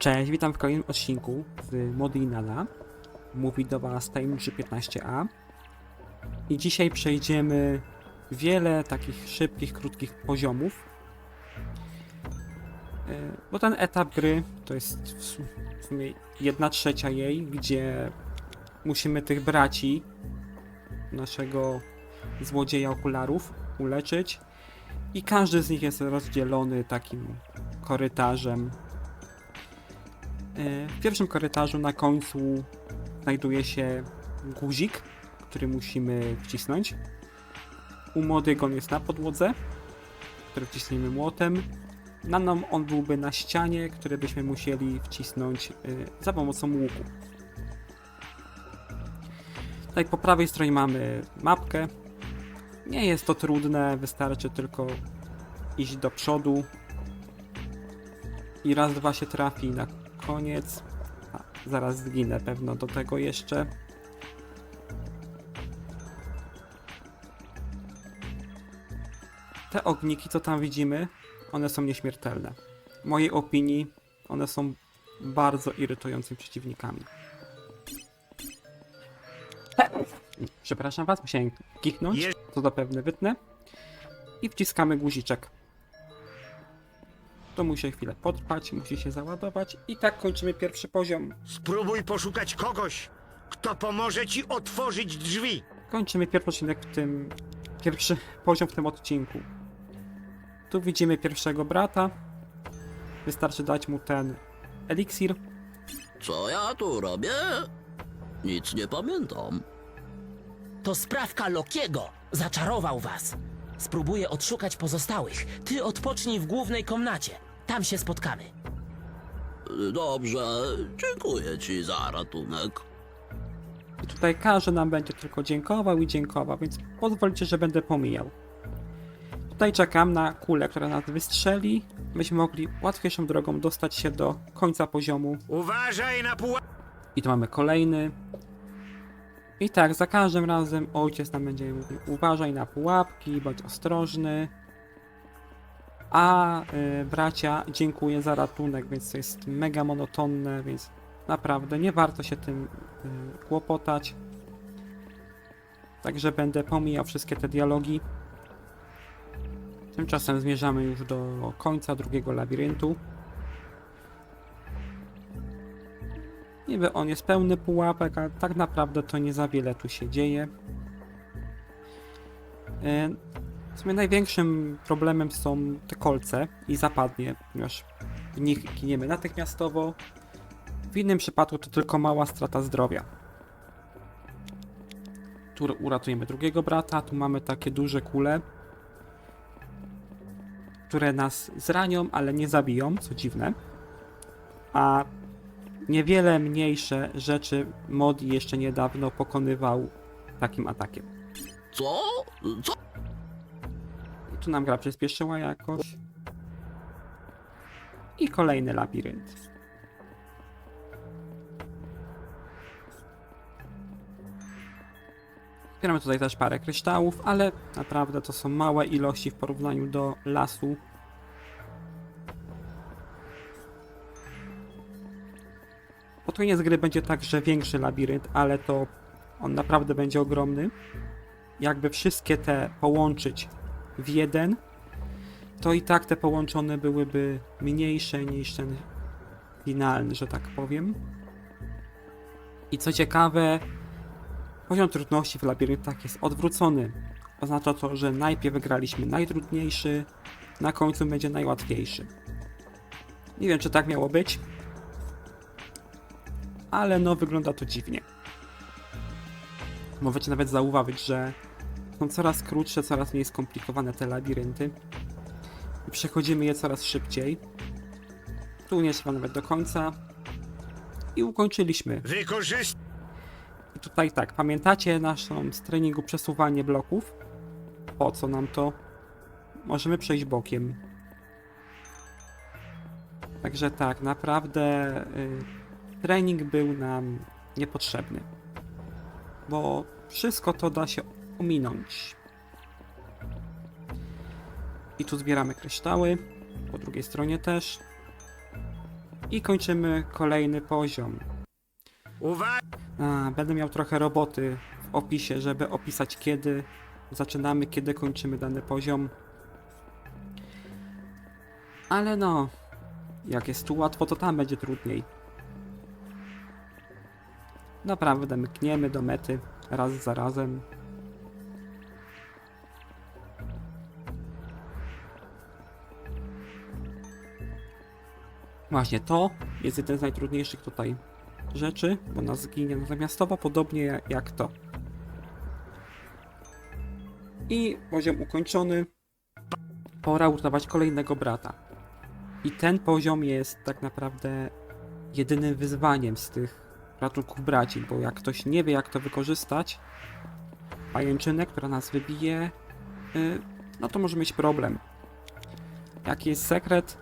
Cześć, witam w kolejnym odcinku z Modinala. Mówi do Was Tajemniczy 15a. I dzisiaj przejdziemy wiele takich szybkich, krótkich poziomów. E, Bo ten etap gry to jest w su- w sumie jedna trzecia jej, gdzie musimy tych braci, naszego złodzieja okularów, uleczyć. I każdy z nich jest rozdzielony takim korytarzem W pierwszym korytarzu na końcu znajduje się guzik, który musimy wcisnąć. U młodych on jest na podłodze, który wciśniemy młotem. Na nam on byłby na ścianie, który byśmy musieli wcisnąć e, za pomocą łuku. Tutaj po prawej stronie mamy mapkę. Nie jest to trudne, wystarczy tylko iść do przodu i raz, dwa się trafi na koniec. A, zaraz zginę pewno do tego jeszcze. Te ogniki, co tam widzimy, one są nieśmiertelne. W mojej opinii one są bardzo irytującymi przeciwnikami. Przepraszam was, musiałem kichnąć, to zapewne wytnę. I wciskamy guziczek. To musi chwilę potrwać, musi się załadować i tak kończymy pierwszy poziom. Spróbuj poszukać kogoś, kto pomoże ci otworzyć drzwi. Kończymy pierwszy odcinek w tym... Pierwszy poziom w tym odcinku. Tu widzimy pierwszego brata. Wystarczy dać mu ten eliksir. Co ja tu robię? Nic nie pamiętam. To sprawka Lokiego. Zaczarował was. Spróbuję odszukać pozostałych. Ty odpocznij w głównej komnacie. Tam się spotkamy. Dobrze, dziękuję ci za ratunek. I tutaj każdy nam będzie tylko dziękował i dziękował, więc pozwólcie, że będę pomijał. Tutaj czekam na kulę, która nas wystrzeli, byśmy mogli łatwiejszą drogą dostać się do końca poziomu Uważaj na pułap... I tu mamy kolejny. I tak, za każdym razem ojciec nam będzie mówił uważaj na pułapki, bądź ostrożny. A y, bracia dziękuję za ratunek, więc to jest mega monotonne, więc naprawdę nie warto się tym y, kłopotać. Także będę pomijał wszystkie te dialogi. Tymczasem zmierzamy już do końca drugiego labiryntu. Niby on jest pełny pułapek, ale tak naprawdę to nie za wiele tu się dzieje. W sumie największym problemem są te kolce i zapadnie, ponieważ w nich giniemy natychmiastowo. W innym przypadku to tylko mała strata zdrowia. Tu uratujemy drugiego brata, tu mamy takie duże kule, które nas zranią, ale nie zabiją, co dziwne. A niewiele mniejsze rzeczy Modi jeszcze niedawno pokonywał takim atakiem. Co? Co? Tu nam gra przyspieszyła jakoś. I kolejny labirynt. Zbieramy tutaj też parę kryształów, ale naprawdę to są małe ilości w porównaniu do lasu. Pod koniec gry będzie także większy labirynt, ale to on naprawdę będzie ogromny. Jakby wszystkie te połączyć w jeden, to i tak te połączone byłyby mniejsze niż ten finalny, że tak powiem. I co ciekawe, poziom trudności w labiryntach jest odwrócony. Oznacza to, że najpierw wygraliśmy najtrudniejszy, na końcu będzie najłatwiejszy. Nie wiem, czy tak miało być, ale no wygląda to dziwnie. Możecie nawet zauważyć, że są coraz krótsze, coraz mniej skomplikowane te labirynty. I przechodzimy je coraz szybciej. Tu nie trzeba nawet do końca. I ukończyliśmy. Wykorzystaj... I tutaj tak, pamiętacie naszą z treningu przesuwanie bloków? Po co nam to? Możemy przejść bokiem. Także tak, naprawdę y, trening był nam niepotrzebny. Bo wszystko to da się ominąć. I tu zbieramy kryształy. Po drugiej stronie też. I kończymy kolejny poziom. Uwaga! Będę miał trochę roboty w opisie, żeby opisać kiedy zaczynamy, kiedy kończymy dany poziom. Ale no, jak jest tu łatwo, to tam będzie trudniej. Naprawdę mkniemy do mety raz za razem. Właśnie to jest jeden z najtrudniejszych tutaj rzeczy, bo nas zginie natomiastowo, podobnie ja- jak to. I poziom ukończony. Pora uratować kolejnego brata. I ten poziom jest tak naprawdę jedynym wyzwaniem z tych ratunków braci, bo jak ktoś nie wie jak to wykorzystać, pajęczynę, która nas wybije, y, no to może mieć problem. Jaki jest sekret?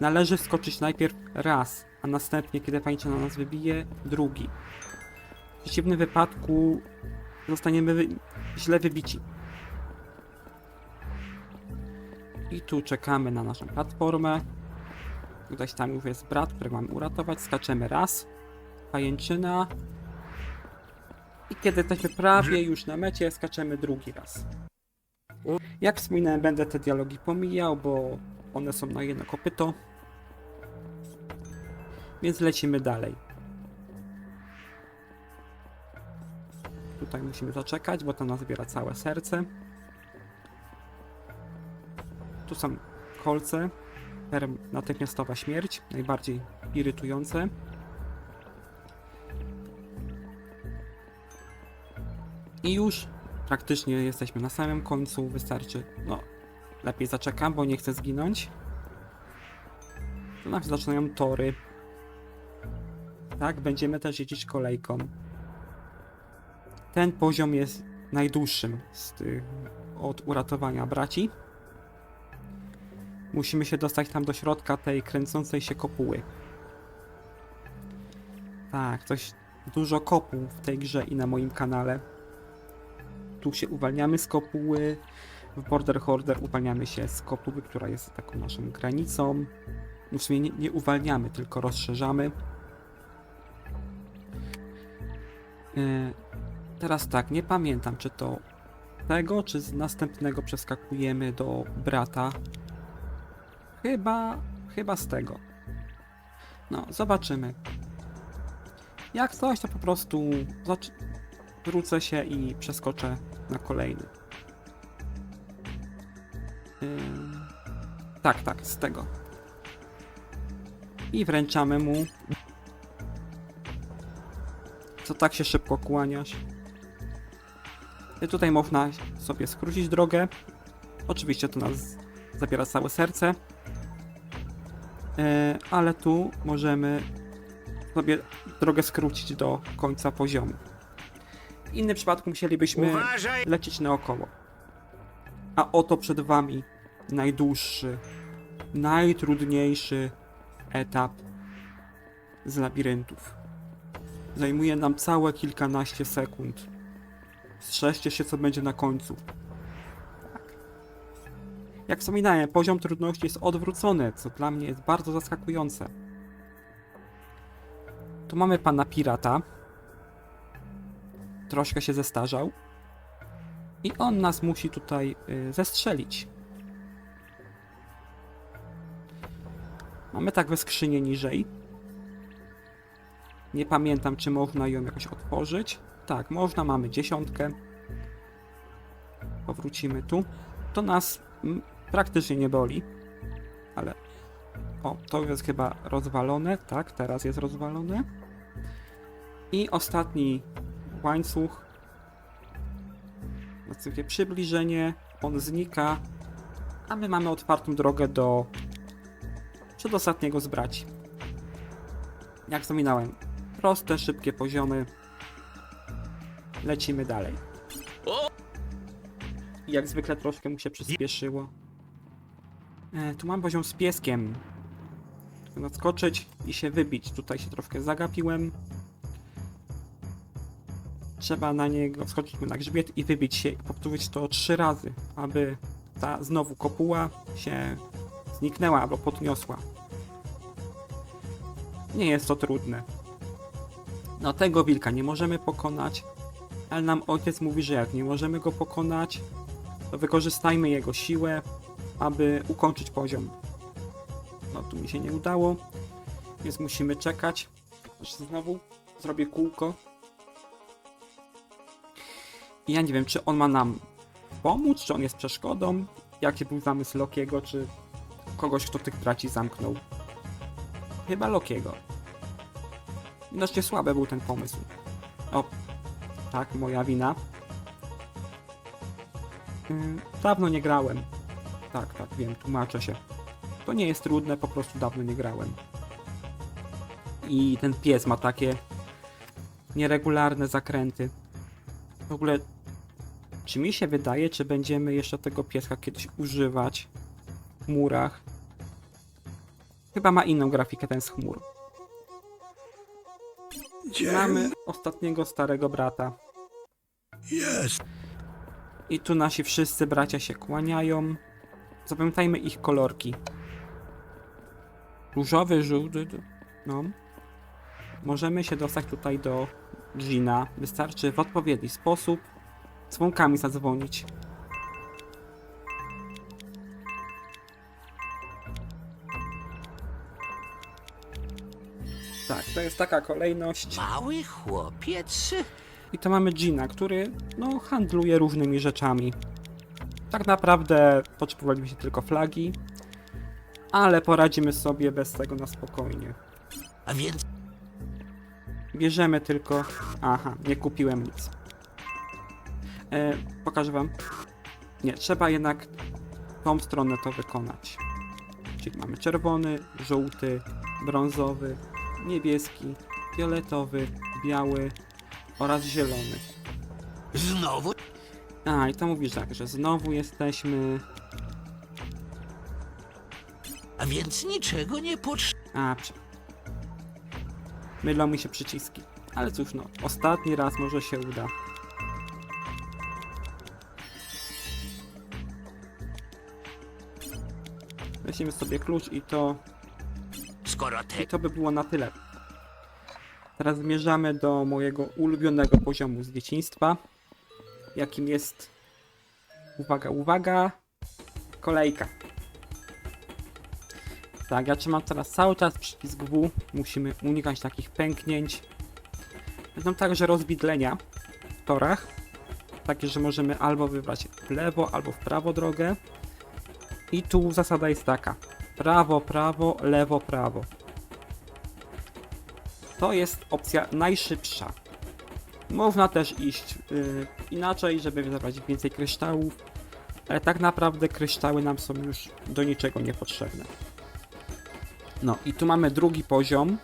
Należy skoczyć najpierw raz, a następnie, kiedy pajęczyna nas wybije, drugi. W przeciwnym wypadku zostaniemy wy źle wybici. I tu czekamy na naszą platformę. Gdzieś tam już jest brat, którego mamy uratować. Skaczemy raz. Pajęczyna. I kiedy jesteśmy prawie już na mecie, skaczemy drugi raz. Jak wspominałem, będę te dialogi pomijał, bo one są na jedno kopyto. Więc lecimy dalej. Tutaj musimy zaczekać, bo to nas zbiera całe serce. Tu są kolce. Natychmiastowa śmierć, najbardziej irytujące. I już praktycznie jesteśmy na samym końcu. Wystarczy, no, lepiej zaczekam, bo nie chcę zginąć. Tu nam zaczynają tory. Tak, będziemy też jeździć kolejką. Ten poziom jest najdłuższym z tych od uratowania braci. Musimy się dostać tam do środka tej kręcącej się kopuły. Tak, coś dużo kopuł w tej grze i na moim kanale. Tu się uwalniamy z kopuły. W Border Horder uwalniamy się z kopuły, która jest taką naszą granicą. No W sumie nie, nie uwalniamy, tylko rozszerzamy. E, teraz tak, nie pamiętam, czy to tego, czy z następnego przeskakujemy do brata. Chyba, chyba z tego. No, zobaczymy. Jak coś, to po prostu wrócę się i przeskoczę na kolejny. Ym, tak, tak, z tego. I wręczamy mu. Co tak się szybko kłaniasz? I tutaj można sobie skrócić drogę. Oczywiście to nas zabiera całe serce. E, ale tu możemy sobie drogę skrócić do końca poziomu. W innym przypadku musielibyśmy Uważaj! lecieć naokoło. A oto przed wami najdłuższy, najtrudniejszy etap z labiryntów. Zajmuje nam całe kilkanaście sekund. Strzeżcie się, co będzie na końcu. Jak wspominałem, poziom trudności jest odwrócony, co dla mnie jest bardzo zaskakujące. Tu mamy pana pirata. Troszkę się zestarzał. I on nas musi tutaj y, zestrzelić. Mamy tak skrzynię niżej. Nie pamiętam, czy można ją jakoś otworzyć. Tak, można, mamy dziesiątkę. Powrócimy tu. To nas mm, praktycznie nie boli. Ale... O, to jest chyba rozwalone. Tak, teraz jest rozwalone. I ostatni łańcuch następuje przybliżenie, on znika, a my mamy otwartą drogę do przedostatniego z braci. Jak wspominałem, proste, szybkie poziomy. Lecimy dalej. Jak zwykle troszkę mu się przyspieszyło. E, tu mam poziom z pieskiem. Tylko Nadskoczyć i się wybić. Tutaj się troszkę zagapiłem. Trzeba na niego wskoczyć na grzbiet i wybić się i powtórzyć to trzy razy, aby ta znowu kopuła się zniknęła albo podniosła. Nie jest to trudne. No tego wilka nie możemy pokonać, ale nam ojciec mówi, że jak nie możemy go pokonać, to wykorzystajmy jego siłę, aby ukończyć poziom. No tu mi się nie udało, więc musimy czekać, aż znowu zrobię kółko. I ja nie wiem, czy on ma nam pomóc, czy on jest przeszkodą, jaki był zamysł Lokiego, czy kogoś, kto tych braci zamknął. Chyba Lokiego. Widocznie słaby był ten pomysł. O, tak, moja wina. Ym, dawno nie grałem. Tak, tak, wiem, tłumaczę się. To nie jest trudne, po prostu dawno nie grałem. I ten pies ma takie nieregularne zakręty. W ogóle, czy mi się wydaje, czy będziemy jeszcze tego pieska kiedyś używać chmurach? Chyba ma inną grafikę ten z chmur. Gdzie Mamy ostatniego starego brata. jest? I tu nasi wszyscy bracia się kłaniają. Zapamiętajmy ich kolorki. Różowy, żółty. No. Możemy się dostać tutaj do Gina. Wystarczy w odpowiedni sposób dzwonkami zadzwonić. To jest taka kolejność. Mały chłopiec? I to mamy Gina, który no, handluje różnymi rzeczami. Tak naprawdę potrzebowaliśmy tylko flagi, ale poradzimy sobie bez tego na spokojnie. A więc Bierzemy tylko. Aha, nie kupiłem nic. E, pokażę wam. Nie, trzeba jednak tą stronę to wykonać. Czyli mamy czerwony, żółty, brązowy, niebieski, fioletowy, biały oraz zielony. znowu A, i to mówisz tak, że znowu jesteśmy. A więc niczego nie potrzeba. A, prze... Mylą mi się przyciski. Ale cóż, no, ostatni raz może się uda. Weźmiemy sobie klucz i to, I to by było na tyle. Teraz zmierzamy do mojego ulubionego poziomu z dzieciństwa, jakim jest, uwaga, uwaga, kolejka. Tak, ja trzymam teraz cały czas przycisk W. Musimy unikać takich pęknięć. Będą także rozwidlenia w torach. Takie, że możemy albo wybrać w lewo, albo w prawo drogę. I tu zasada jest taka. Prawo, prawo, lewo, prawo. To jest opcja najszybsza. Można też iść y, inaczej, żeby zebrać więcej kryształów. Ale tak naprawdę kryształy nam są już do niczego niepotrzebne. No i tu mamy drugi poziom,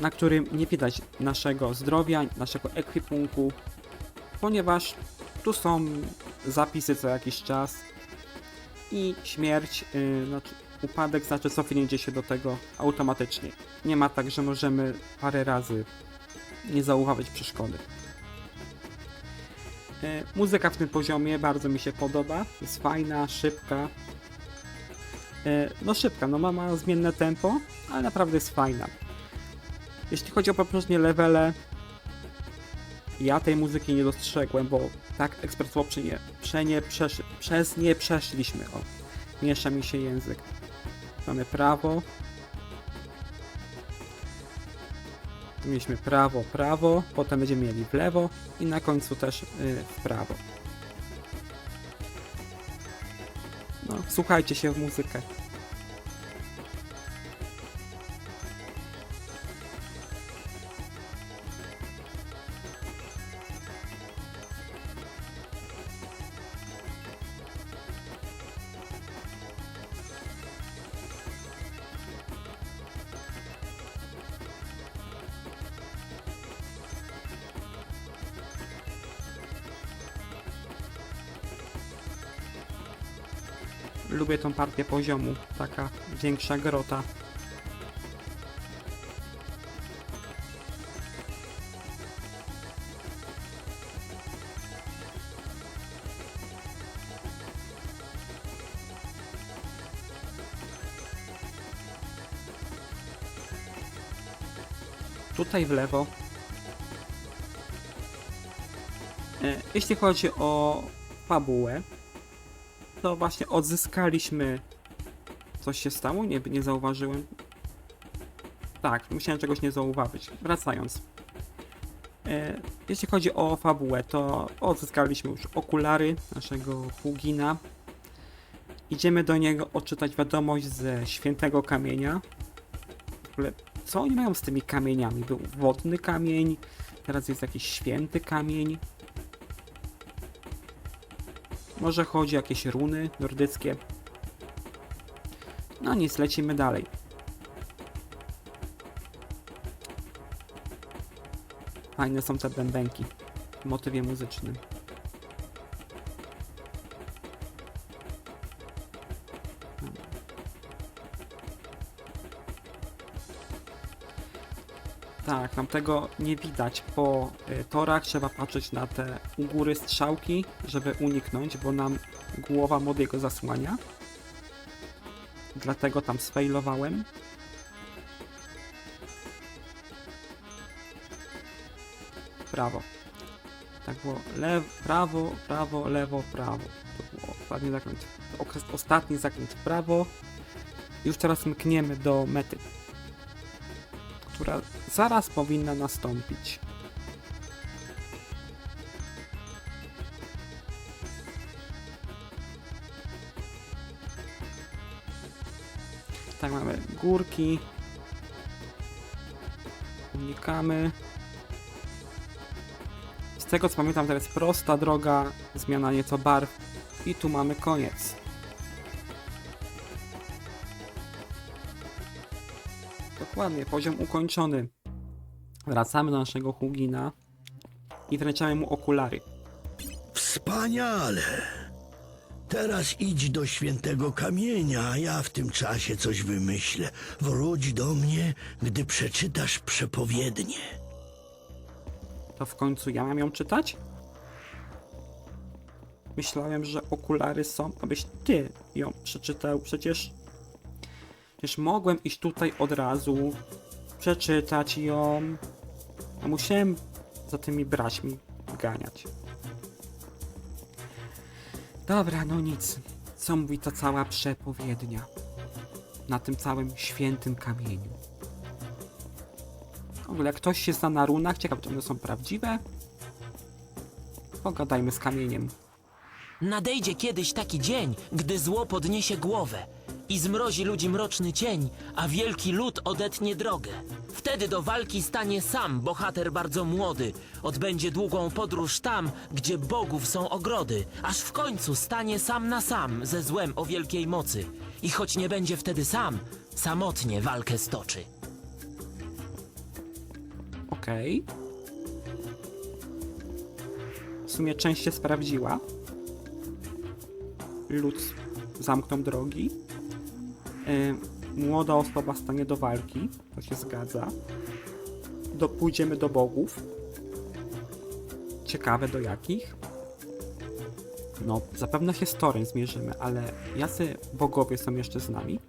na którym nie widać naszego zdrowia, naszego ekwipunku, ponieważ tu są zapisy co jakiś czas i śmierć, yy, znaczy upadek znaczy cofnięcie się do tego automatycznie. Nie ma tak, że możemy parę razy nie zauważyć przeszkody. Yy, muzyka w tym poziomie bardzo mi się podoba, jest fajna, szybka, E, No szybka, no ma, ma zmienne tempo, ale naprawdę jest fajna. Jeśli chodzi o poprzednie levele, ja tej muzyki nie dostrzegłem, bo tak ekspresowo przy przez nie przeszliśmy. O, miesza mi się język. Mamy prawo. Tu mieliśmy prawo, prawo, potem będziemy mieli w lewo i na końcu też y, w prawo. No, słuchajcie się w muzykę. Lubię tą partię poziomu, taka większa grota. tutaj w lewo. E, Jeśli chodzi o fabułę, to właśnie odzyskaliśmy. Coś się stało? Nie, nie zauważyłem. Tak, musiałem czegoś nie zauważyć. Wracając. E, jeśli chodzi o fabułę, to odzyskaliśmy już okulary naszego Hugina. Idziemy do niego odczytać wiadomość ze świętego kamienia. W ogóle, co oni mają z tymi kamieniami? Był wodny kamień, teraz jest jakiś święty kamień. Może chodzi o jakieś runy nordyckie. No nic, lecimy dalej. Fajne są te bębenki w motywie muzycznym. Tak, tam tego nie widać. Po y, torach trzeba patrzeć na te u góry strzałki, żeby uniknąć, bo nam głowa młodego zasłania. Dlatego tam sfailowałem. Prawo. Tak było. Lew, prawo, prawo, lewo, prawo. To było ostatni zakręt. okres- Ostatni zakręt w prawo. Już teraz mkniemy do mety która zaraz powinna nastąpić. Tak, mamy górki. Unikamy. Z tego co pamiętam, to jest prosta droga, zmiana nieco barw i tu mamy koniec. Dokładnie, poziom ukończony. Wracamy do naszego Hugina i wręczamy mu okulary. Wspaniale. Teraz idź do świętego kamienia, a ja w tym czasie coś wymyślę. Wróć do mnie, gdy przeczytasz przepowiednie. To w końcu ja mam ją czytać? Myślałem, że okulary są, abyś ty ją przeczytał. Przecież. Przecież mogłem iść tutaj od razu, przeczytać ją. A musiałem za tymi braćmi ganiać. Dobra, no nic. Co mówi ta cała przepowiednia? Na tym całym świętym kamieniu. W ogóle ktoś się zna na runach, ciekawe czy one są prawdziwe? Pogadajmy z kamieniem. Nadejdzie kiedyś taki dzień, gdy zło podniesie głowę i zmrozi ludzi mroczny cień, a wielki lud odetnie drogę. Wtedy do walki stanie sam bohater bardzo młody. Odbędzie długą podróż tam, gdzie bogów są ogrody, aż w końcu stanie sam na sam ze złem o wielkiej mocy. I choć nie będzie wtedy sam, samotnie walkę stoczy. Okej. W sumie część się sprawdziła. Lud zamknął drogi. Yy, młoda osoba stanie do walki. To się zgadza. Do, pójdziemy do bogów. Ciekawe do jakich. No, zapewne się z Torem zmierzymy, ale jacy bogowie są jeszcze z nami?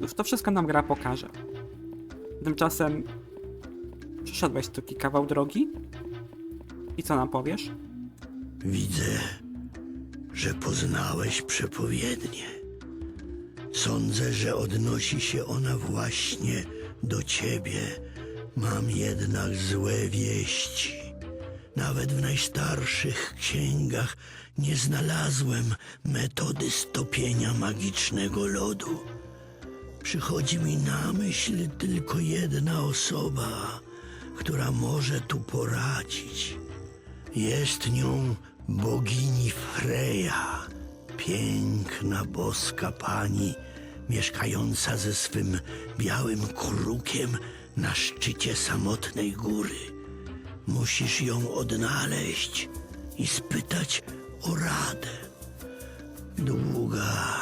Już to wszystko nam gra pokaże. Tymczasem Przeszedłeś taki kawał drogi? I co nam powiesz? Widzę, że poznałeś przepowiednie. Sądzę, że odnosi się ona właśnie do ciebie. Mam jednak złe wieści. Nawet w najstarszych księgach nie znalazłem metody stopienia magicznego lodu. Przychodzi mi na myśl tylko jedna osoba, która może tu poradzić. Jest nią bogini Freja, piękna boska pani, mieszkająca ze swym białym krukiem na szczycie samotnej góry. Musisz ją odnaleźć i spytać o radę. Długa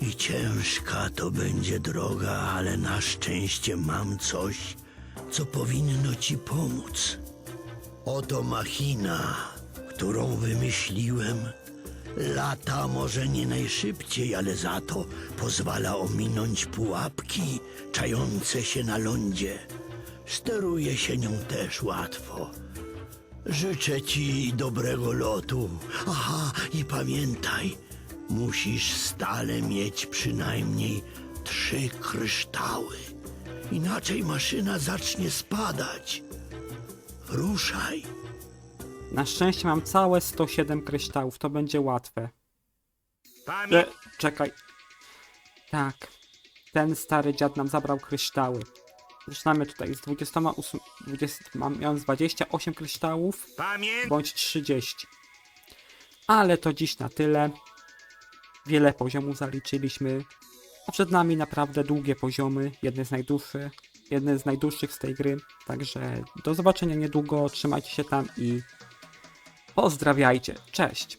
i ciężka to będzie droga, ale na szczęście mam coś, co powinno ci pomóc. Oto machina, którą wymyśliłem. Lata może nie najszybciej, ale za to pozwala ominąć pułapki czające się na lądzie. steruje się nią też łatwo. Życzę ci dobrego lotu. Aha, i pamiętaj, musisz stale mieć przynajmniej trzy kryształy. Inaczej maszyna zacznie spadać. Ruszaj. Na szczęście mam całe 107 kryształów, to będzie łatwe. E, czekaj. Tak. Ten stary dziad nam zabrał kryształy. Zaczynamy tutaj z 28, 20, mam, miałem z 28 kryształów, bądź 30. Ale to dziś na tyle. Wiele poziomów zaliczyliśmy. A przed nami naprawdę długie poziomy, jedne z najdłuższych, jedne z najdłuższych z tej gry. Także do zobaczenia niedługo, trzymajcie się tam i pozdrawiajcie. Cześć!